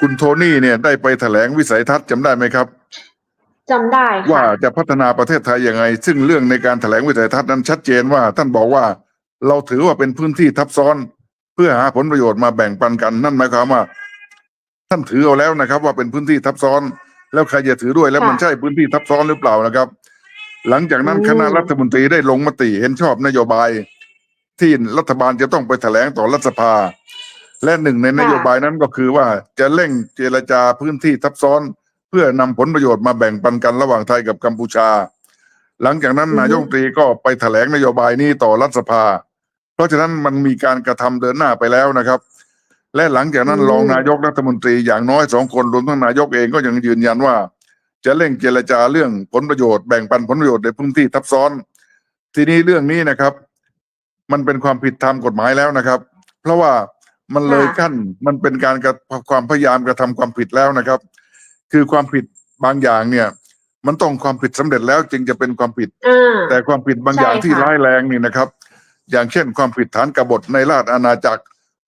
คุณโทนี่เนี่ยได้ไปแถลงวิสัยทัศน์จำได้ไหมครับ จำได้ว่าค่ะจะพัฒนาประเทศไทยยังไง ซึ่งเรื่องในการแถลงวิสัยทัศน์นั้นชัดเจนว่า ท่านบอกว่าเราถือว่าเป็นพื้นที่ทับซ้อน เพื่อหาผลประโยชน์มาแบ่งปันกันนั่นหมายความว่า ท่านถือเอาแล้วนะครับ ว่าเป็นพื้นที่ทับซ้อน แล้วใครจะถือด้วยแล้วค่ะมันใช่พื้นที่ทับซ้อนหรือเปล่านะครับ หลังจากนั้นอืมคณะรัฐมนตรีได้ลงมติเห็นชอบนโยบาย ที่รัฐบาลจะต้องไปแถลงต่อรัฐสภา และหนึ่งในนโยบายนั้นก็คือว่าจะเร่งเจรจาพื้นที่ทับซ้อน เพื่อนำผลประโยชน์มาแบ่งปันกันระหว่างไทยกับกัมพูชา หลังจากนั้นนายกตรีก็ไปแถลงนโยบายนี้ต่อรัฐสภา เพราะฉะนั้นมันมีการกระทำเดินหน้าไปแล้วนะครับ และหลังจากนั้นรองนายกรัฐมนตรีอย่างน้อยสองคนรวมทั้งนายกเองก็ยังยืนยันว่า จะเร่งเจรจาเรื่องผลประโยชน์แบ่งปันผลประโยชน์ในพื้นที่ทับซ้อน ทีนี้เรื่องนี้นะครับ มันเป็นความผิดตามกฎหมายแล้วนะครับ เพราะว่า มันเลยค่ะขั้นมันเป็นการกระความพยายามกระทำความผิดแล้วนะครับ คือความผิดบางอย่างเนี่ย มันต้องความผิดสำเร็จแล้วจึงจะเป็นความผิดอ่าแต่ความผิดบางอย่างใช่ค่ะที่ร้ายแรงนี่นะครับ อย่างเช่น ความผิดฐานกบฏในราชอาณาจักร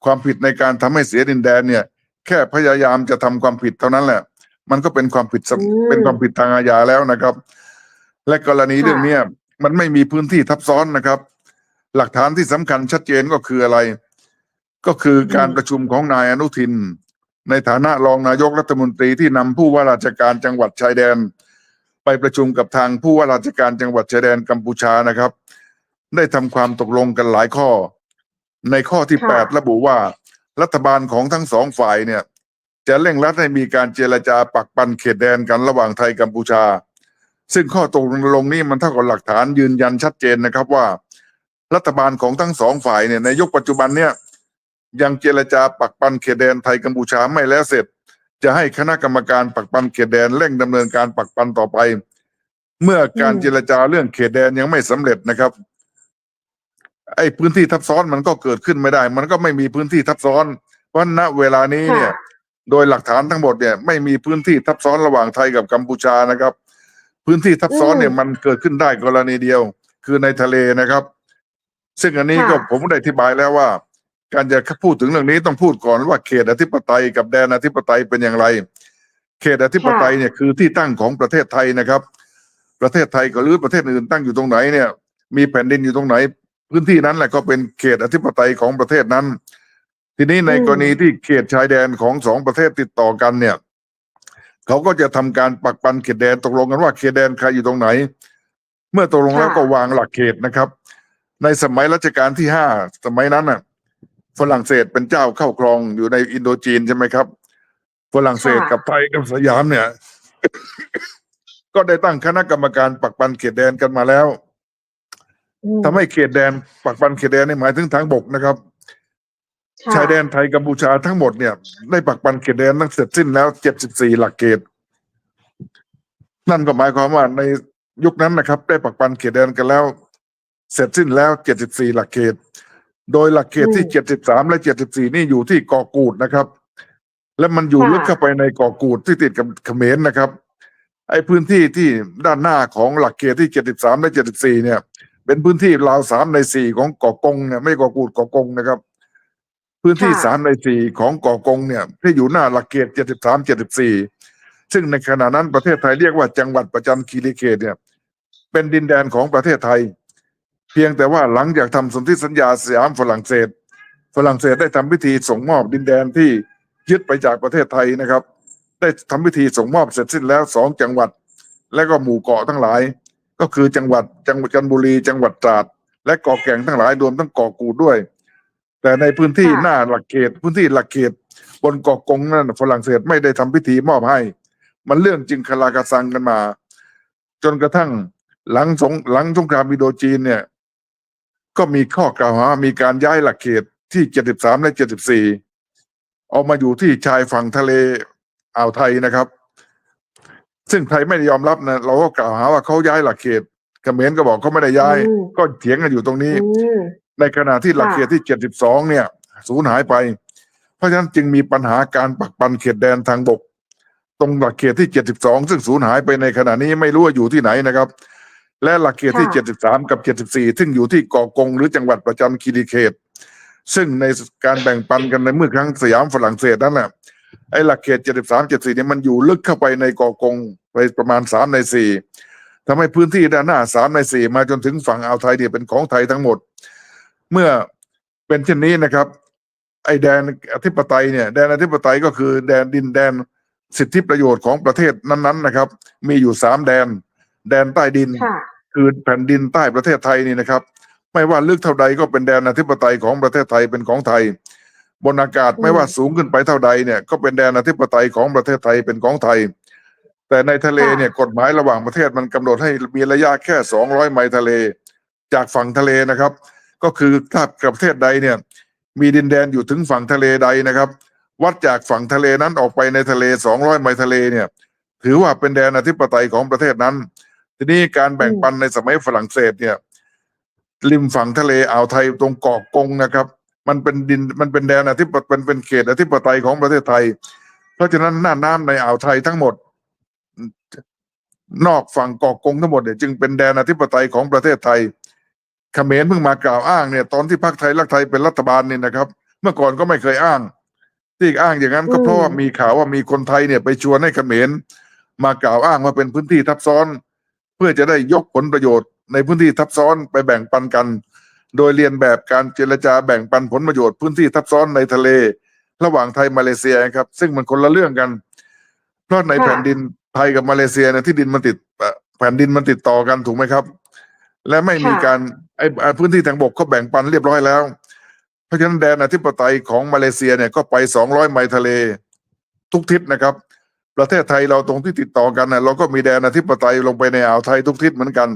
ความผิดในการทำให้เสียดินแดนเนี่ย แค่พยายามจะทำความผิดเท่านั้นแหละ มันก็เป็นความผิดสำอืมเป็นความผิดทางอาญาแล้วนะครับ และกรณีค่ะเรื่องเนี้ยมันไม่มีพื้นที่ทับซ้อนนะครับ หลักฐานที่สำคัญชัดเจนก็คืออะไร ก็คือการประชุมของนายอนุทิน ในฐานะรองนายกรัฐมนตรีที่นำผู้ว่าราชการจังหวัดชายแดน ไปประชุมกับทางผู้ว่าราชการจังหวัดชายแดนกัมพูชานะครับ ได้ทำความตกลงกันหลายข้อ ในข้อที่ค่ะ แปดระบุว่า รัฐบาลของทั้งสองฝ่ายเนี่ย จะเร่งรัดให้มีการเจรจาปักปันเขตแดนกันระหว่างไทยกัมพูชา ซึ่งข้อตกลงนี้มันเท่ากับหลักฐานยืนยันชัดเจนนะครับว่า รัฐบาลของทั้งสองฝ่ายเนี่ยในยุคปัจจุบันเนี่ย ยังเจรจาปักปันเขตแดนไทยกัมพูชาไม่แล้วเสร็จ จะให้คณะกรรมการปักปันเขตแดนเร่งดำเนินการปักปันต่อไป เมื่อการอืมเจรจาเรื่องเขตแดนยังไม่สำเร็จนะครับ ไอ้พื้นที่ทับซ้อนมันก็เกิดขึ้นไม่ได้ มันก็ไม่มีพื้นที่ทับซ้อนเพราะณเวลานี้เนี่ยค่ะโดยหลักฐานทั้งหมดเนี่ย ไม่มีพื้นที่ทับซ้อนระหว่างไทยกับกัมพูชานะครับ พื้นที่ทับซ้อนเนี่ยอืมมันเกิดขึ้นได้กรณีเดียว คือในทะเลนะครับ ซึ่งอันนี้ก็ค่ะผมได้อธิบายแล้วว่า การจะพูดถึงเรื่องนี้ต้องพูดก่อนว่าเขตอธิปไตยกับแดนอธิปไตยเป็นอย่างไร เขตอธิปไตยเนี่ยคือที่ตั้งของประเทศไทยนะครับ ประเทศไทยกับหรือประเทศอื่นตั้งอยู่ตรงไหนเนี่ย มีแผ่นดินอยู่ตรงไหน พื้นที่นั้นแหละก็เป็นเขตอธิปไตยของประเทศนั้น ทีนี้ในอืมกรณีที่เขตชายแดนของสองประเทศติดต่อกันเนี่ยเขาก็จะทำการปักปันเขตแดนตกลงกันว่าเขตแดนใครอยู่ตรงไหน เมื่อตกลงแล้วค่ะก็วางหลักเขตนะครับ ในสมัยรัชกาลที่ห้าสมัยนั้นน่ะ ฝรั่งเศสเป็นเจ้าเข้าครองอยู่ในอินโดจีนใช่ไหมครับ ฝรั่งเศสค่ะกับไทยกับสยามเนี่ย ก็ได้ตั้งคณะกรรมการปักปันเขตแดนกันมาแล้วอืมทำให้เขตแดนปักปันเขตแดนนี่หมายถึงทางบกนะครับค่ะชายแดนไทยกัมพูชาทั้งหมดเนี่ย ได้ปักปันเขตแดนตั้งเสร็จสิ้นแล้ว74หลักเขตนั่นก็หมายความว่าในยุคนั้นนะครับ ได้ปักปันเขตแดนกันแล้ว เสร็จสิ้นแล้ว74หลักเขต โดยหลักเขตที่73และ74นี่อยู่ที่เกาะกูดนะครับ และมันอยู่ค่ะลึกเข้าไปในเกาะกูดที่ติดกับเขมรนะครับ ไอ้พื้นที่ที่ด้านหน้าของหลักเขตที่73และ74เนี่ย เป็นพื้นที่ราวสามในสี่ของเกาะกงเนี่ยไม่เกาะกูดเกาะกงนะครับ พื้นที่ค่ะสามในสี่ของเกาะกงเนี่ยที่อยู่หน้าหลักเขต73 74ซึ่งในขณะนั้นประเทศไทยเรียกว่าจังหวัดประจันคีรีเขตเนี่ย เป็นดินแดนของประเทศไทย เพียงแต่ว่าหลังจากทำสนธิสัญญาสยามฝรั่งเศส ฝรั่งเศสได้ทำพิธีส่งมอบดินแดนที่ยึดไปจากประเทศไทยนะครับ ได้ทำพิธีส่งมอบเสร็จสิ้นแล้วสองจังหวัด และก็หมู่เกาะทั้งหลาย ก็คือจังหวัดจังหวัดจันทบุรี จังหวัดตราด และเกาะแก่งทั้งหลายรวมทั้งเกาะกูดด้วย แต่ในพื้นที่ค่ะหน้าหลักเขตพื้นที่หลักเขตบนเกาะกงนั่นฝรั่งเศสไม่ได้ทำพิธีมอบให้ มันเรื่องจึงคลากระซังกันมา จนกระทั่งหลังสงหลังสงครามอินโดจีนเนี่ย ก็มีข้อกล่าวหามีการย้ายหลักเขตที่ 73 และ 74 เอามาอยู่ที่ชายฝั่งทะเลอ่าวไทยนะครับ ซึ่งไทยไม่ได้ยอมรับนะเราก็กล่าวหาว่าเขาย้ายหลักเขตเขมรก็บอกเขาไม่ได้ย้าย อืม ก็เถียงกันอยู่ตรงนี้ อืม ในขณะที่หลักค่ะเขตที่ 72 เนี่ยสูญหายไป เพราะฉะนั้นจึงมีปัญหาการปักปันเขตแดนทางบก ตรงหลักเขตที่ 72 ซึ่งสูญหายไปในขณะนี้ไม่รู้ว่าอยู่ที่ไหนนะครับ และหลักเขตที่ ค่ะ 73 กับ 74 ซึ่งอยู่ที่เกาะกงหรือจังหวัดประจันคีรีเขต ซึ่งในการแบ่งปันกันในเมื่อครั้งสยามฝรั่งเศสนั่นแหละไอ้หลักเขต 73 74เนี่ยมันอยู่ลึกเข้าไปในเกาะกงไปประมาณ 3 ใน 4ทำให้พื้นที่ด้านหน้า 3 ใน 4 มาจนถึงฝั่งอ่าวไทยเนี่ยเป็นของไทยทั้งหมด เมื่อเป็นเช่นนี้นะครับ ไอ้แดนอธิปไตยเนี่ยแดนอธิปไตยก็คือแดนดินแดนสิทธิประโยชน์ของประเทศนั้นๆนะครับ มีอยู่สามแดน แดนใต้ดิน ค่ะ คือแผ่นดินใต้ประเทศไทยนี่นะครับ ไม่ว่าลึกเท่าใดก็เป็นแดนอธิปไตยของประเทศไทยเป็นของไทย บนอากาศไม่ว่าสูงขึ้นไปเท่าใดเนี่ยก็เป็นแดนอธิปไตยของประเทศไทยเป็นของไทย แต่ในทะเลเนี่ยกฎหมายระหว่างประเทศมันกำหนดให้มีระยะแค่200ไมล์ทะเล จากฝั่งทะเลนะครับ ก็คือถ้าประเทศใดเนี่ย มีดินแดนอยู่ถึงฝั่งทะเลใดนะครับ วัดจากฝั่งทะเลนั้นออกไปในทะเล200ไมล์ทะเลเนี่ย ถือว่าเป็นแดนอธิปไตยของประเทศนั้น ทีนี้การแบ่งปันในสมัยฝรั่งเศสเนี่ย ริมฝั่งทะเลอ่าวไทยตรงเกาะกงนะครับ มันเป็นดินมันเป็นแดนอธิปไตยเป็นเป็นเขตอธิปไตยของประเทศไทย เพราะฉะนั้นหน้าน้ำในอ่าวไทยทั้งหมด นอกฝั่งเกาะกงทั้งหมดเนี่ยจึงเป็นแดนอธิปไตยของประเทศไทยเขมรเพิ่งมากล่าวอ้างเนี่ย ตอนที่พรรคไทยรักไทยเป็นรัฐบาลเนี่ยนะครับ เมื่อก่อนก็ไม่เคยอ้าง ที่อ้างอย่างนั้นก็อืมเพราะว่ามีข่าวว่ามีคนไทยเนี่ยไปชวนให้เขมรมากล่าวอ้างว่าเป็นพื้นที่ทับซ้อนเพื่อจะได้ยกผลประโยชน์ในพื้นที่ทับซ้อนไปแบ่งปันกัน โดยเรียนแบบการเจรจาแบ่งปันผลประโยชน์พื้นที่ทับซ้อนในทะเล ระหว่างไทยมาเลเซียครับ ซึ่งมันคนละเรื่องกัน เพราะในค่ะแผ่นดินไทยกับมาเลเซียเนี่ยที่ดินมันติดเอ่อแผ่นดินมันติดต่อกันถูกไหมครับ และไม่มีค่ะการไอ้ไอ้พื้นที่ทางบกเขาแบ่งปันเรียบร้อยแล้ว เพราะฉะนั้นแดนอธิปไตยของมาเลเซียเนี่ยก็ไป200ไมล์ทะเล ทุกทิศนะครับ ประเทศไทยเราตรงที่ติดต่อกันนะเราก็มีแดนอธิปไตยลงไปในอ่าวไทยทุกทิศเหมือนกัน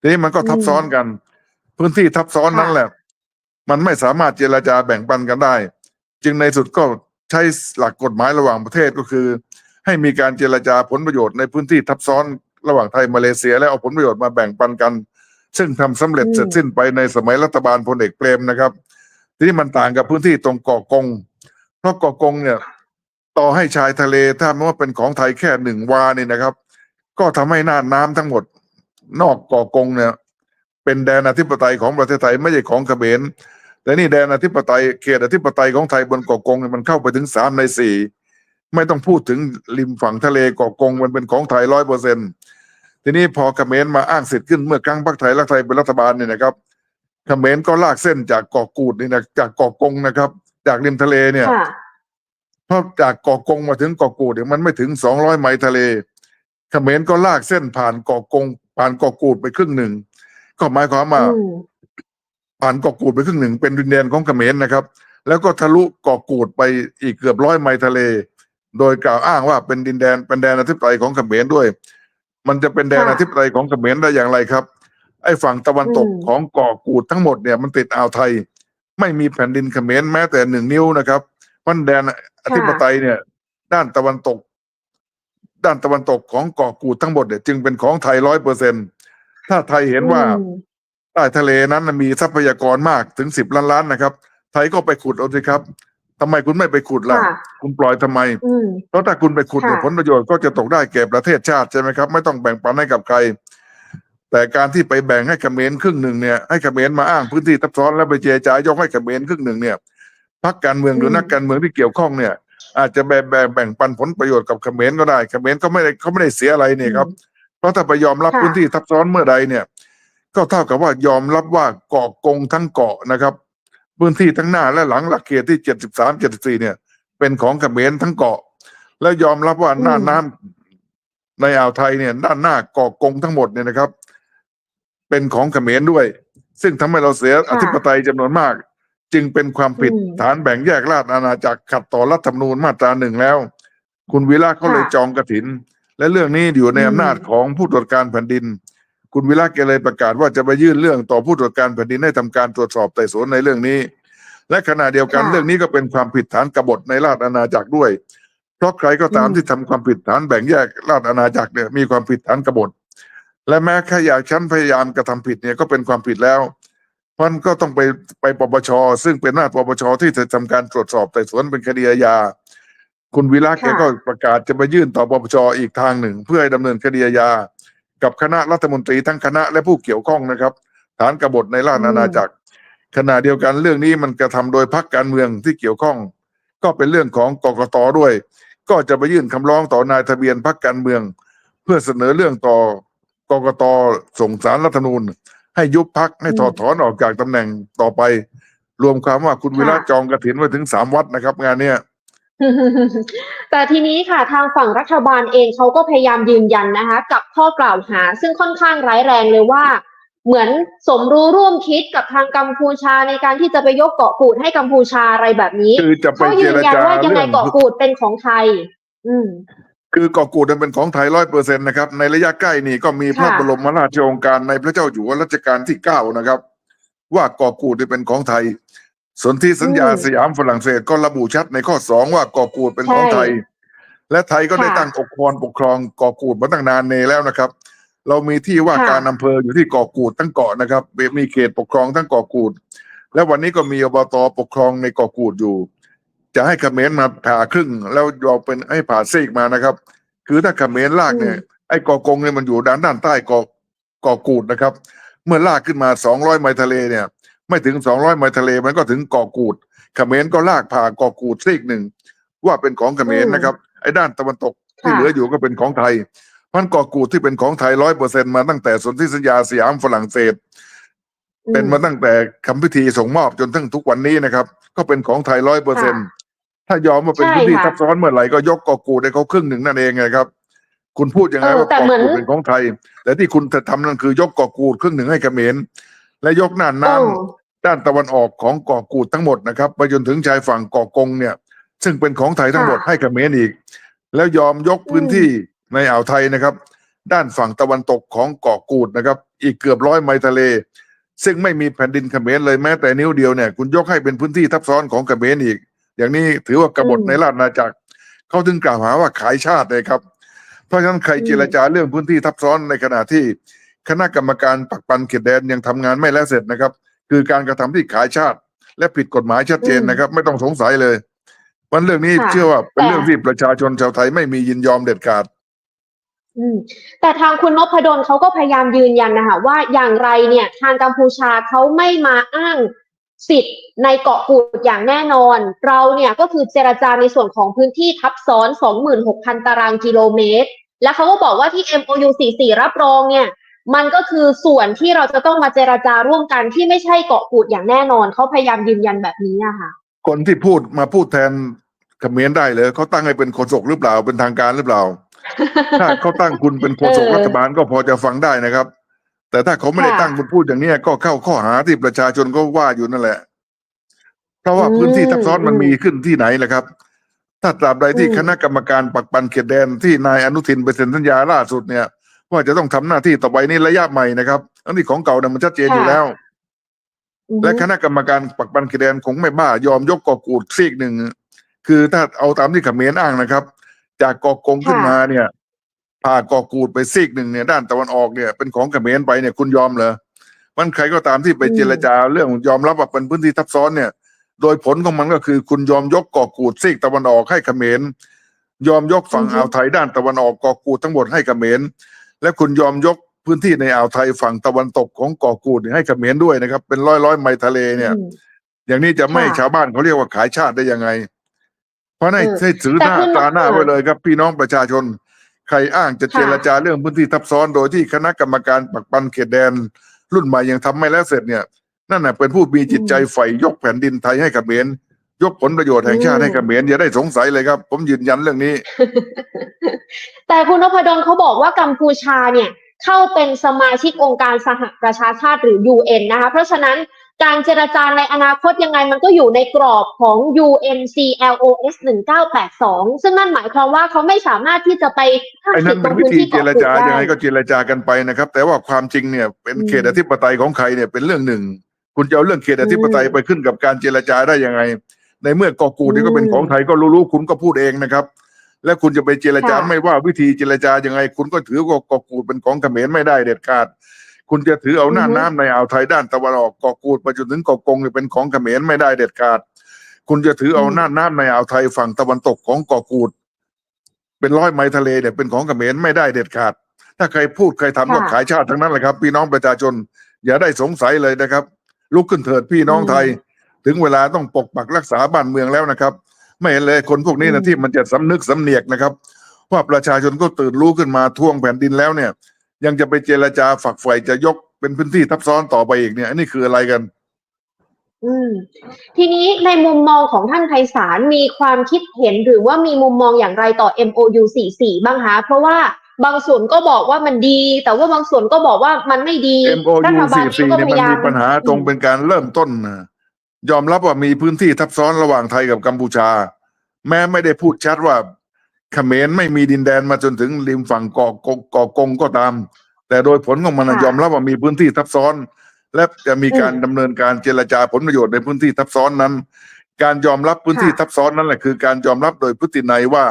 ทีนี้มันก็ทับซ้อนกัน พื้นที่ทับซ้อนนั่นแหละ มันไม่สามารถเจรจาแบ่งปันกันได้ จึงในสุดก็ใช้หลักกฎหมายระหว่างประเทศก็คือ ให้มีการเจรจาผลประโยชน์ในพื้นที่ทับซ้อนระหว่างไทยมาเลเซีย และเอาผลประโยชน์มาแบ่งปันกัน ซึ่งทำสำเร็จอืมเสร็จสิ้นไปในสมัยรัฐบาลพลเอกเปรมนะครับ ทีนี้มันต่างกับพื้นที่ตรงเกาะกง เพราะเกาะกงเนี่ย ต่อให้ชายทะเลถ้าไม่ว่าเป็นของไทยแค่หนึ่งวานี่นะครับ ก็ทำให้น่านน้ำทั้งหมด นอกเกาะกงเนี่ย เป็นแดนอธิปไตยของประเทศไทยไม่ใช่ของเขมรแต่นี่แดนอธิปไตยเขตอธิปไตยของไทยบนเกาะกงเนี่ยมันเข้าไปถึงสามในสี่ไม่ต้องพูดถึงริมฝั่งทะเลเกาะกงมันเป็นของไทยร้อยเปอร์เซ็นทีนี้พอเขมรมาอ้างสิทธิ์ขึ้นเมื่อครั้งพรรคไทยรักไทยเป็นรัฐบาลเนี่ยนะครับเขมรก็ลากเส้นจากเกาะกูดนี่นะจากเกาะกงนะครับ จากริมทะเลเนี่ย เพราะจากเกาะกงมาถึงเกาะกูดเนี่ยมันไม่ถึงสองร้อยไมล์ทะเลเขมรก็ลากเส้นผ่านเกาะกง ผ่านเกาะกูดไปครึ่งหนึ่งก็หมายความว่าอืมผ่านเกาะกูดไปครึ่งหนึ่งเป็นดินแดนของเขมรนะครับ แล้วก็ทะลุเกาะกูดไปอีกเกือบร้อยไมล์ทะเล โดยกล่าวอ้างว่าเป็นดินแดนเป็นแดนอธิปไตยของเขมรด้วย มันจะเป็นแดนค่ะอธิปไตยของเขมรได้อย่างไรครับไอ้ฝั่งตะวันตกอืมของเกาะกูดทั้งหมดเนี่ยมันติดอ่าวไทย ไม่มีแผ่นดินเขมรแม้แต่หนึ่งนิ้วนะครับ มันแดนอธิปไตยเนี่ย ด้านตะวันตก ด้านตะวันตกของเกาะกูดทั้งหมดเนี่ยจึงเป็นของไทยร้อยเปอร์เซ็นถ้าไทยเห็นว่าอืมใต้ทะเลนั้นน่ะมีทรัพยากรมากถึงสิบล้านล้านนะครับ ไทยก็ไปขุดเอาสิครับทำไมคุณไม่ไปขุดล่ะค่ะคุณปล่อยทำไมอืมเพราะถ้าคุณไปขุดเนี่ยค่ะผลประโยชน์ก็จะตกได้แก่ประเทศชาติใช่ไหมครับ ไม่ต้องแบ่งปันให้กับใคร แต่การที่ไปแบ่งให้เขมรครึ่งหนึ่งเนี่ยให้เขมรมาอ้างพื้นที่ทับซ้อนแล้วไปเจรจายกให้เขมรครึ่งหนึ่งเนี่ย พรรคการเมืองหรือมนักการเมืองที่เกี่ยวข้องเนี่ย อาจจะแบ่งแบ่งแบ่งปันผลประโยชน์กับเขมรก็ได้เขมรก็ไม่ได้เขาไม่ได้เสียอะไรเนี่ยครับ เพราะถ้าไปยอมรับค่ะพื้นที่ทับซ้อนเมื่อใดเนี่ย ก็เท่ากับว่ายอมรับว่าเกาะกงทั้งเกาะนะครับ พื้นที่ทั้งหน้าและหลังหลักเขตที่เจ็ดสิบสามเจ็ดสิบสี่เนี่ย เป็นของเขมรทั้งเกาะ แล้วยอมรับว่าหน้าอืมน้ำในอ่าวไทยเนี่ยด้านหน้าเกาะกงทั้งหมดเนี่ยนะครับ เป็นของเขมรด้วย ซึ่งทำให้เราเสียอธิปไตยจำนวนมาก จึงเป็นความผิดอืมฐานแบ่งแยกราชอาณาจักรขัดต่อรัฐธรรมนูญมาตราหนึ่งแล้ว คุณวิระเขาเลยค่ะจองกระถิน และเรื่องนี้อยู่ในอืมอำนาจของผู้ตรวจการแผ่นดิน คุณวิระแกเลยประกาศว่าจะไปยื่นเรื่องต่อผู้ตรวจการแผ่นดินให้ทำการตรวจสอบไต่สวนในเรื่องนี้ และขณะเดียวกันค่ะเรื่องนี้ก็เป็นความผิดฐานกบฏในราชอาณาจักรด้วย เพราะใครก็ตามอืมที่ทำความผิดฐานแบ่งแยกราชอาณาจักรเนี่ยมีความผิดฐานกบฏและแม้แค่อยากชั้นพยายามกระทำผิดเนี่ยก็เป็นความผิดแล้ว มันก็ต้องไปไปปปชซึ่งเป็นหน้าจปปชที่จะทำการตรวจสอบไต่สวนเป็นคดีอาญาคุณวิระแกค่ะก็ประกาศจะไปยื่นต่อปปชอีกทางหนึ่ง เพื่อให้ดำเนินคดีอาญากับคณะรัฐมนตรีทั้งคณะและผู้เกี่ยวข้องนะครับ ฐานกบฏในราชอาณาจักรขณะเดียวกันเรื่องนี้มันกระทำโดยพรรคการเมืองที่เกี่ยวข้อง ก็เป็นเรื่องของกกตด้วย ก็จะไปยื่นคำร้องต่อนายทะเบียนพรรคการเมือง เพื่อเสนอเรื่องต่อกกตส่งสารรัฐธรรมนูญ ให้ยุบพักให้ถอดถอนออกจากตำแหน่งต่อไป รวมความว่าคุณวิระค่ะจองกระถินไว้ถึงสามวัดนะครับ งานเนี้ยแต่ทีนี้ค่ะทางฝั่งรัฐบาลเองเขาก็พยายามยืนยันนะคะ กับข้อกล่าวหา ซึ่งค่อนข้างร้ายแรงเลยว่า เหมือนสมรู้ร่วมคิดกับทางกัมพูชาในการที่จะไปยกเกาะกูดให้กัมพูชาอะไรแบบนี้คือจะไปเขาเจยืนรยันจาว่ายังไงเรื่องเกาะกูดเป็นของไทย อืม คือเกาะกูดนั้นเป็นของไทยร้อยเปอร์เซ็นต์นะครับ ในระยะใกล้นี่ก็มีพระค่ะบรมราชโองการในพระเจ้าอยู่หัวรัชกาลที่เก้านะครับ ว่าเกาะกูดนี่เป็นของไทย สนธิสัญญาอืมสยามฝรั่งเศสก็ระบุชัดในข้อสองว่าเกาะกูดเป็นของใช่ไทย และไทยก็ได้ค่ะตั้งองค์กรปกครองเกาะกูดมาตั้งนานเนแล้วนะครับ เรามีที่ว่าค่ะการอำเภออยู่ที่เกาะกูดทั้งเกาะนะครับมีเขตปกครองทั้งเกาะกูด และวันนี้ก็มีอบตปกครองในเกาะกูดอยู่ จะให้เขมรมาผ่าครึ่ง แล้วยอมเป็นให้ผ่าซีกมานะครับ คือถ้าเขมรลากเนี่ยไอ้เกาะกงเนี่ยมันอยู่ด้านด้านใต้เกาะเกาะกูดนะครับ เมื่อลากขึ้นมาสองร้อยไมล์ทะเลเนี่ย ไม่ถึงสองร้อยไมล์ทะเลมันก็ถึงเกาะกูดเขมรก็ลากผ่าเกาะกูดซีกหนึ่งว่าเป็นของเขมรนะครับไอ้ด้านตะวันตกที่ค่ะเหลืออยู่ก็เป็นของไทยพันเกาะกูดที่เป็นของไทยร้อยเปอร์เซ็นมาตั้งแต่สนธิสัญญาสยามฝรั่งเศส เป็นมาตั้งแต่คำพิธีส่งมอบจนถึงทุกวันนี้นะครับ ก็เป็นของไทยร้อยเปอร์เซ็น ถ้ายอมมาเป็นใช่พื้นที่ค่ะซับซ้อนเมื่อไหร่ก็ยกเกาะกูดให้เขาครึ่งหนึ่งนั่นเองไงครับ คุณพูดยังไงเออว่าแต่เกาะเหมือนกูดเป็นของไทย แต่ที่คุณจะทำนั่นคือยกเกาะกูดครึ่งหนึ่งให้เขมรและยกน่านน้ำโอ้ด้านตะวันออกของเกาะกูดทั้งหมดนะครับไปจนถึงชายฝั่งเกาะกงเนี่ย ซึ่งเป็นของไทยทั้งหมดค่ะให้เขมรอีก แล้วยอมยกพื้นที่ในอ่าวไทยนะครับ ด้านฝั่งตะวันตกของเกาะกูดนะครับ อีกเกือบร้อยไมล์ทะเล ซึ่งไม่มีแผ่นดินเขมรเลยแม้แต่นิ้วเดียวเนี่ย คุณยกให้เป็นพื้นที่ทับซ้อนของเขมรอีก อย่างนี้ถือว่ากบฏอืมในราชอาณาจักรเขาถึงกล่าวหาว่าขายชาติเลยครับ เพราะฉะนั้นใครอืมเจรจาเรื่องพื้นที่ทับซ้อนในขณะที่คณะกรรมการปักปันเขตแดนยังทำงานไม่แล้วเสร็จนะครับ คือการกระทำที่ขายชาติ และผิดกฎหมายชัดเจนนะครับ ไม่ต้องสงสัยเลยมันเรื่องนี้ค่ะเชื่อว่าเป็นแต่เรื่องที่ประชาชนชาวไทยไม่มียินยอมเด็ดขาดอืมแต่ทางคุณนพดลเขาก็พยายามยืนยันนะคะว่าอย่างไรเนี่ย ทางกัมพูชาเขาไม่มาอ้าง สิทธิ์ในเกาะกูดอย่างแน่นอน เราเนี่ยก็คือเจรจาในส่วนของพื้นที่ทับซ้อน 26,000 ตารางกิโลเมตร และเขาก็บอกว่าที่ MOU 44 รับรองเนี่ยมันก็คือส่วนที่เราจะต้องมาเจรจาร่วมกันที่ไม่ใช่เกาะกูดอย่างแน่นอน เขาพยายามยืนยันแบบนี้อะค่ะคนที่พูดมาพูดแทนเขมรได้เลยเขาตั้งให้เป็นโฆษกหรือเปล่าเป็นทางการหรือเปล่า ถ้าเขาตั้งคุณเป็นโฆษกเออรัฐบาลก็พอจะฟังได้นะครับ แต่ถ้าเขาไม่ได้ค่ะตั้งคุณพูดอย่างเนี้ยก็เข้าข้อหาที่ประชาชนก็ว่าอยู่นั่นแหละ เพราะว่าอืมพื้นที่ทับซ้อนมันอืมมีขึ้นที่ไหนแหละครับ ถ้าตราบใดที่อืมคณะกรรมการปักปันเขตแดนที่นายอนุทินไปเซ็นสัญญาล่าสุดเนี่ย ว่าจะต้องทำหน้าที่ต่อไปนี่ระยะใหม่นะครับอันนี้ของเก่าเนี่ยมันชัดเจนอยู่แล้วอือฮึและคณะกรรมการปักปันเขตแดนคงไม่บ้ายอมยกเกาะกูดซีกหนึ่งคือถ้าเอาตามที่เขมรอ้างนะครับ จากเกาะกงขึ้นมาเนี่ย พาเกาะกูดไปซีกหนึ่งเนี่ยด้านตะวันออกเนี่ยเป็นของเขมรไปเนี่ยคุณยอมเหรอมันใครก็ตามที่ไปเจรจาเรื่องยอมรับว่าเป็นพื้นที่ทับซ้อนเนี่ย โดยผลของมันก็คือคุณยอมยกเกาะกูดซีกตะวันออกให้เขมรยอมยกฝั่งอ่าวไทยด้านตะวันออกเกาะกูดทั้งหมดให้เขมรและคุณยอมยกพื้นที่ในอ่าวไทยฝั่งตะวันตกของเกาะกูดเนี่ยให้เขมรด้วยนะครับ เป็นร้อยร้อยไมล์ทะเลเนี่ยอืมอย่างนี้จะไม่ให้ค่ะชาวบ้านเขาเรียกว่าขายชาติได้ยังไง เพราะในเออให้ถือแต่หน้าคุณตราหน้าเออไว้เลยครับ พี่น้องประชาชน ใครอ้างจะค่ะเจรจาเรื่องพื้นที่ทับซ้อนโดยที่คณะกรรมการปักปันเขตแดน รุ่นใหม่ยังทำไม่แล้วเสร็จเนี่ย นั่นน่ะเป็นผู้มีจิตใจใฝ่ยกแผ่นดินไทยให้เขมรยกผลประโยชน์แห่งชาติให้เขมรอย่าได้สงสัยเลยครับ ผมยืนยันเรื่องนี้ แต่คุณนพดลเขาบอกว่ากัมพูชาเนี่ย เข้าเป็นสมาชิกองค์การสหประชาชาติหรือ UN นะคะ เพราะฉะนั้น การเจรจาในอนาคตยังไงมันก็อยู่ในกรอบของ UNCLOS 1982 ซึ่งนั่นหมายความว่าเขาไม่สามารถที่จะไปไอ้นั่นเป็นวิธีเจเกาะรจายังไงก็เจรจากันไปนะครับ แต่ว่าความจริงเนี่ยเป็นเขตอธิปไตยของใครเนี่ยเป็นเรื่องหนึ่ง คุณจะเอาเรื่องเขตอธิปไตยไปขึ้นกับการเจรจาได้ยังไง ในเมื่อกาะกูนี่ก็เป็นของไทยก็รู้ๆคุณก็พูดเองนะครับ และคุณจะไปเจรจาไม่ว่าวิธีเจรจายังไง คุณก็ถือว่ากาะกูเป็นของเขมรไม่ได้เด็ดขาด คุณจะถือเอาหน้าอือฮึน้ำในอ่าวไทยด้านตะวันออกเกาะกูดไปจนถึงเกาะกงเนี่ยเป็นของเขมรไม่ได้เด็ดขาด คุณจะถือเอาหน้าน้ำในอ่าวไทยฝั่งตะวันตกของเกาะกูด เป็นร้อยไมล์ทะเลเนี่ยเป็นของเขมรไม่ได้เด็ดขาด ถ้าใครพูดใครทำก็ค่ะขายชาติทั้งนั้นแหละครับพี่น้องประชาชน อย่าได้สงสัยเลยนะครับ ลุกขึ้นเถิดพี่น้องอืมไทย ถึงเวลาต้องปกปักรักษาบ้านเมืองแล้วนะครับ ไม่เห็นเลยคนพวกนี้อืนะมที่มันจะสำนึกสำเนียกนะครับ ว่าประชาชนก็ตื่นรู้ขึ้นมาท่วงแผ่นดินแล้วเนี่ย ยังจะไปเจรจาฝักใฝ่จะยกเป็นพื้นที่ทับซ้อนต่อไปอีกเนี่ยอันนี้คืออะไรกัน อืม ทีนี้ในมุมมองของท่านไพศาลมีความคิดเห็นหรือว่ามีมุมมองอย่างไรต่อ MOU 44 บ้างคะเพราะว่าบางส่วนก็บอกว่ามันดี แต่ว่าบางส่วนก็บอกว่ามันไม่ดี MOU รัฐบาลเอง44ก็เนี่ยพมันยายามมีปัญหาตรงเป็นการเริ่มต้นนะยอมรับว่ามีพื้นที่ทับซ้อนระหว่างไทยกับกัมพูชา แม้ไม่ได้พูดชัดว่า เขมรไม่มีดินแดนมาจนถึงริมฝั่งเกาะกงเกาะกงก็ตาม แต่โดยผลของมันนะค่ะยอมรับว่ามีพื้นที่ทับซ้อน และจะมีการอืมดำเนินการเจรจาผลประโยชน์ในพื้นที่ทับซ้อนนั้น การยอมรับพื้นที่ค่ะทับซ้อนนั่นแหละคือการยอมรับโดยพฤตินัยว่า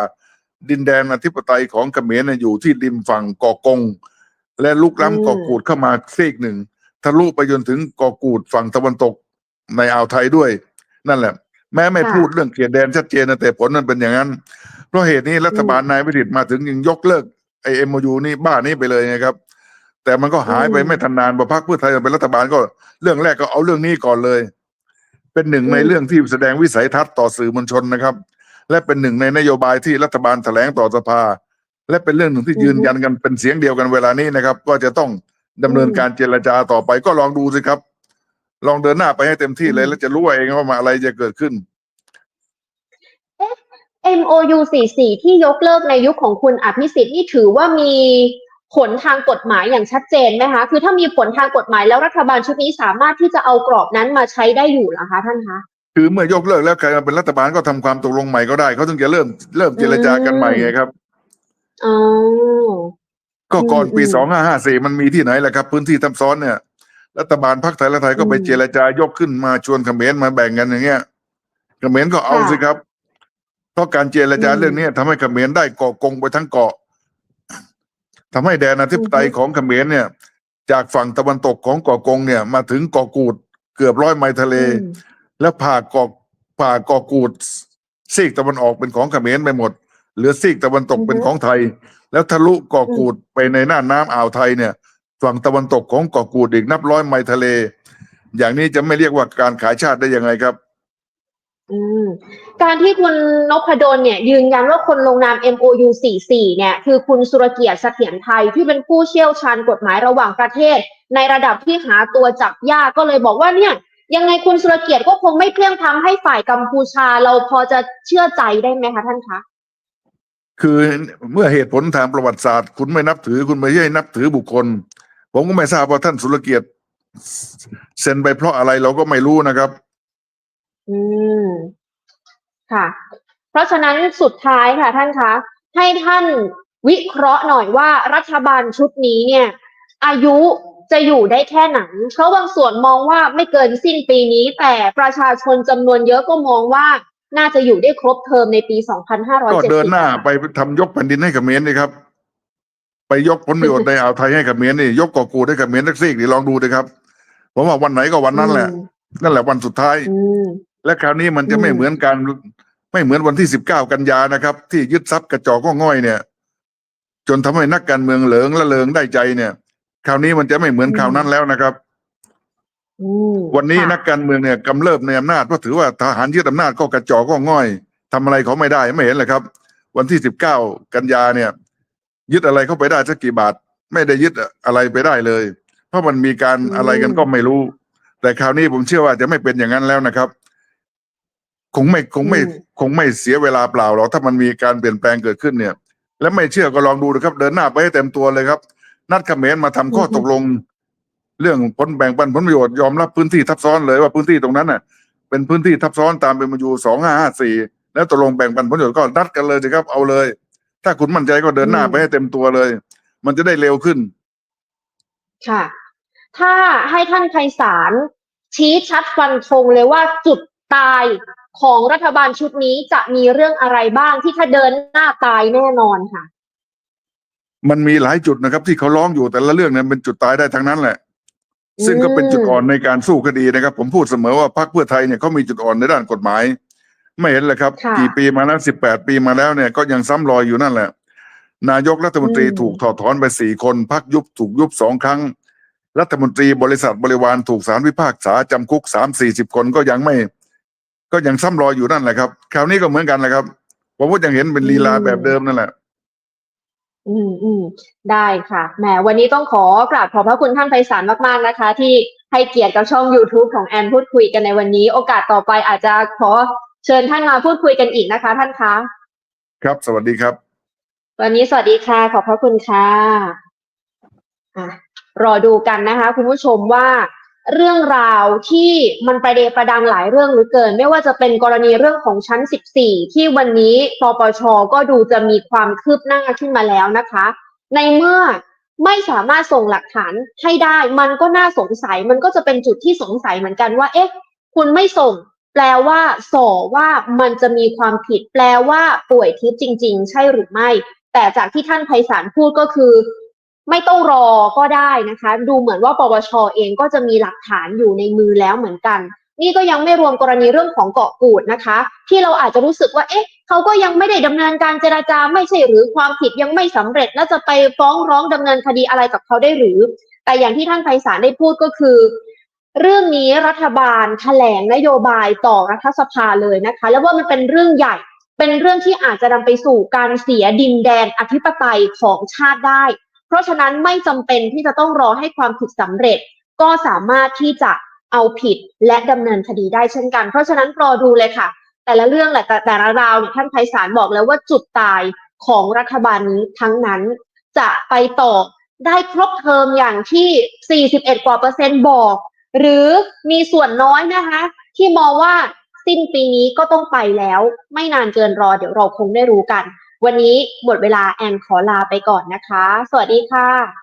ดินแดนอธิปไตยของเขมรน่ะอยู่ที่ริมฝั่งเกาะกง และลุกอืมล้ำเกาะกูดเข้ามาซีกหนึ่งทะลุไปจนถึงเกาะกูดฝั่งตะวันตกในอ่าวไทยด้วย นั่นแหละ แม้ไม่ค่ะพูดเรื่องเขตแดนชัดเจนนะแต่ผลมันเป็นอย่างนั้น เพราะเหตุนี้รัฐบาลนายวิถิตมาถึงยังยกเลิกไอเอ็มยูนี่บ้านี้ไปเลยนะครับ แต่มันก็หายไปไม่ทันนานพอพรรคเพื่อไทยเป็นรัฐบาลก็เรื่องแรกก็เอาเรื่องนี้ก่อนเลย เป็นหนึ่งในเรื่องที่แสดงวิสัยทัศน์ต่อสื่อมวลชนนะครับ และเป็นหนึ่งในนโยบายที่รัฐบาลแถลงต่อสภา และเป็นเรื่องหนึ่งที่ยืนยันกันเป็นเสียงเดียวกันเวลานี้นะครับ ก็จะต้องดำเนินการเจรจาต่อไปก็ลองดูสิครับ ลองเดินหน้าไปให้เต็มที่เลยแล้วจะรู้เองว่ามาอะไรจะเกิดขึ้น MOU 44 ที่ยกเลิกในยุคของคุณอภิสิทธิ์นี่ถือว่ามีผลทางกฎหมายอย่างชัดเจนไหมคะ คือถ้ามีผลทางกฎหมายแล้วรัฐบาลชุดนี้สามารถที่จะเอากรอบนั้นมาใช้ได้อยู่เหรอคะท่านคะ คือเมื่อยกเลิกแล้วใครมาเป็นรัฐบาลก็ทำความตกลงใหม่ก็ได้เขาถึงจะเริ่มเริ่มเจรจากันใหม่ไงครับอ๋อก็ก่อนปีอืมสองห้าห้าสี่มันมีที่ไหนแหละครับ พื้นที่ทับซ้อนเนี่ย รัฐบาลพรรคไทยและไทยก็ไปอืมเจรจายกขึ้นมาชวนเขมรมาแบ่งกันอย่างเงี้ยเขมรก็เอาค่ะสิครับ เพราะการเจรจาอืมเรื่องนี้ทำให้เขมรได้เกาะกงไปทั้งเกาะทำให้แดนอธิปไตยอือฮึของเขมรเนี่ย จากฝั่งตะวันตกของเกาะกงเนี่ย มาถึงเกาะกูดเกือบร้อยไมล์ทะเลอืมแล้วผ่าเกาะผ่าเกาะกูดซีกตะวันออกเป็นของเขมรไปหมด เหลือซีกตะวันตกอือฮึเป็นของไทย แล้วทะลุเกาะกูดไปในน่านน้ำอ่าวไทยเนี่ย ฝั่งตะวันตกของเกาะกูดอีกนับร้อยไมล์ทะเล อย่างนี้จะไม่เรียกว่าการขายชาติได้ยังไงครับ อืม การที่คุณนพดลเนี่ยยืนยันว่าคนลงนาม MOU 44 เนี่ยคือคุณสุรเกียรติเสถียรไทยที่เป็นผู้เชี่ยวชาญกฎหมายระหว่างประเทศ ในระดับที่หาตัวจับยากก็เลยบอกว่าเนี่ยยังไงคุณสุรเกียรติก็คงไม่เพลียงพล้ำให้ฝ่ายกัมพูชาเราพอจะเชื่อใจได้ไหมคะท่านคะคือเมื่อเหตุผลทางประวัติศาสตร์ คุณไม่นับถือคุณไม่ใช่นับถือบุคคล ผมก็ไม่ทราบว่าท่านสุรเกียรติเซ็นไปเพราะอะไรเราก็ไม่รู้นะครับ อืม ค่ะ เพราะฉะนั้นสุดท้ายค่ะท่านคะ ให้ท่านวิเคราะห์หน่อยว่ารัฐบาลชุดนี้เนี่ย อายุจะอยู่ได้แค่ไหนเพราะบางส่วนมองว่าไม่เกินสิ้นปีนี้ แต่ประชาชนจำนวนเยอะก็มองว่าน่าจะอยู่ได้ครบเทอมในปี 2570ก็เดินหน้าไปทำยกแผ่นดินให้เขมรนี่ครับ ไปยกผลประโยชน์ในอ่าวไทยให้เขมรนี่ ยกเกาะกูดให้เขมรทักซี่นี่ลองดูดิครับผมว่าวันไหนก็วันนั้นแหละ นั่นแหละวันสุดท้ายอืมและคราวนี้มันจะไม่อืมเหมือนการ ไม่เหมือนวันที่สิบเก้ากันยานะครับ ที่ยึดทรัพย์กระจอกก็ง่อยเนี่ย จนทำให้นักการเมืองเหลิงและเลิงได้ใจเนี่ย คราวนี้มันจะไม่เหมือนคราวนั้นแล้วนะครับอืมวันนี้ค่ะนักการเมืองเนี่ยกำเริบในอำนาจเพราะถือว่าทหารยึดอำนาจก็กระจอกก็ง่อยทำอะไรเขาไม่ได้ไม่เห็นเลยครับ วันที่สิบเก้ากันยาเนี่ย ยึดอะไรเข้าไปได้สักกี่บาท ไม่ได้ยึดอะไรไปได้เลย เพราะมันมีการอะไรกันก็ไม่รู้ แต่คราวนี้ผมเชื่อว่าจะไม่เป็นอย่างนั้นแล้วนะครับ คงไม่คงไม่อืมคงไม่เสียเวลาเปล่าหรอกถ้ามันมีการเปลี่ยนแปลงเกิดขึ้นเนี่ย และไม่เชื่อก็ลองดูนะครับ เดินหน้าไปให้เต็มตัวเลยครับ นัดเขมรมาทำข้อตกลง เรื่องผลแบ่งปันผลประโยชน์ยอมรับพื้นที่ทับซ้อนเลยว่าพื้นที่ตรงนั้นน่ะ เป็นพื้นที่ทับซ้อนตามเป็นมาอยู่สองห้าห้าสี่แล้วตกลงแบ่งปันผลประโยชน์ก็นัดกันเลยสิครับเอาเลย ถ้าคุณมั่นใจก็เดินหน้าอืมไปให้เต็มตัวเลย มันจะได้เร็วขึ้น ค่ะ ถ้าให้ท่านไพศาลชี้ชัดฟันธงเลยว่าจุดตาย ของรัฐบาลชุดนี้จะมีเรื่องอะไรบ้างที่ถ้าเดินหน้าตายแน่นอนค่ะ มันมีหลายจุดนะครับ ที่เขาร้องอยู่แต่ละเรื่องเนี่ยเป็นจุดตายได้ทั้งนั้นแหละอืมซึ่งก็เป็นจุดอ่อนในการสู้คดีนะครับ ผมพูดเสมอว่าพรรคเพื่อไทยเนี่ยเขามีจุดอ่อนในด้านกฎหมาย ไม่เห็นเลยครับค่ะกี่ปีมาแล้วสิบแปดปีมาแล้วเนี่ยก็ยังซ้ำรอยอยู่นั่นแหละ นายกรัฐมนตรีอืมถูกถอดถอนไปสี่คนพักยุบถูกยุบสองครั้ง รัฐมนตรีบริษัทบริวารถูกศาลพิพากษาจำคุกสามสี่สิบคนก็ยังไม่ ก็ยังซ้ำรอยอยู่นั่นแหละครับ คราวนี้ก็เหมือนกันแหละครับผมก็ยังเห็นเป็นลีลาแบบเดิมนั่นแหละ อืมอืมได้ค่ะแหมวันนี้ต้องขอกราบขอบพระคุณท่านไพศาลมาก ๆ นะคะ ที่ให้เกียรติกับช่อง YouTube ของแอนพูดคุยกันในวันนี้ โอกาสต่อไปอาจจะขอเชิญท่านมาพูดคุยกันอีกนะคะ ท่านคะครับ สวัสดีครับ วันนี้สวัสดีค่ะ ขอบพระคุณค่ะอะรอดูกันนะคะ คุณผู้ชมว่า เรื่องราวที่มันประเดประดังหลายเรื่องหลือเกิน ไม่ว่าจะเป็นกรณีเรื่องของชั้น 14 ที่วันนี้ปปชก็ดูจะมีความคืบหน้าขึ้นมาแล้วนะคะ ในเมื่อไม่สามารถส่งหลักฐานให้ได้ มันก็น่าสงสัย มันก็จะเป็นจุดที่สงสัยเหมือนกันว่า เอ๊ะ คุณไม่ส่ง แปลว่าส่อว่ามันจะมีความผิด แปลว่าป่วยทิพย์จริง ๆ ใช่หรือไม่ แต่จากที่ท่านไพศาลพูดก็คือ ไม่ต้องรอก็ได้นะคะ ดูเหมือนว่าปปชเองก็จะมีหลักฐานอยู่ในมือแล้วเหมือนกัน นี่ก็ยังไม่รวมกรณีเรื่องของเกาะกูดนะคะ ที่เราอาจจะรู้สึกว่าเอ๊ะเขาก็ยังไม่ได้ดำเนินการเจราจาไม่ใช่หรือความผิดยังไม่สำเร็จแล้วจะไปฟ้องร้องดำเนินคดีอะไรกับเขาได้หรือ แต่อย่างที่ท่านไพศาลได้พูดก็คือ เรื่องนี้รัฐบาลแถลงนโยบายต่อรัฐสภาเลยนะคะ แล้วว่ามันเป็นเรื่องใหญ่เป็นเรื่องที่อาจจะนำไปสู่การเสียดินแดนอธิปไตยของชาติได้ ราะฉะนั้นไม่จำเป็นที่จะต้องรอให้ความผิดสำเร็จ ก็สามารถที่จะเอาผิดและดำเนินคดีได้เช่นกัน เพราะฉะนั้นรอดูเลยค่ะ แต่ละเรื่องแหละแต่แต่ละราวเนี่ยท่านไพศาลบอกแล้วว่าจุดตายของรัฐบาลนี้ทั้งนั้นจะไปต่อได้ครบเทอมอย่างที่ 41 กว่าเปอร์เซ็นต์บอก หรือมีส่วนน้อยนะคะ ที่มองว่าสิ้นปีนี้ก็ต้องไปแล้ว ไม่นานเกินรอเดี๋ยวเราคงได้รู้กัน วันนี้หมดเวลาแอนขอลาไปก่อนนะคะ สวัสดีค่ะ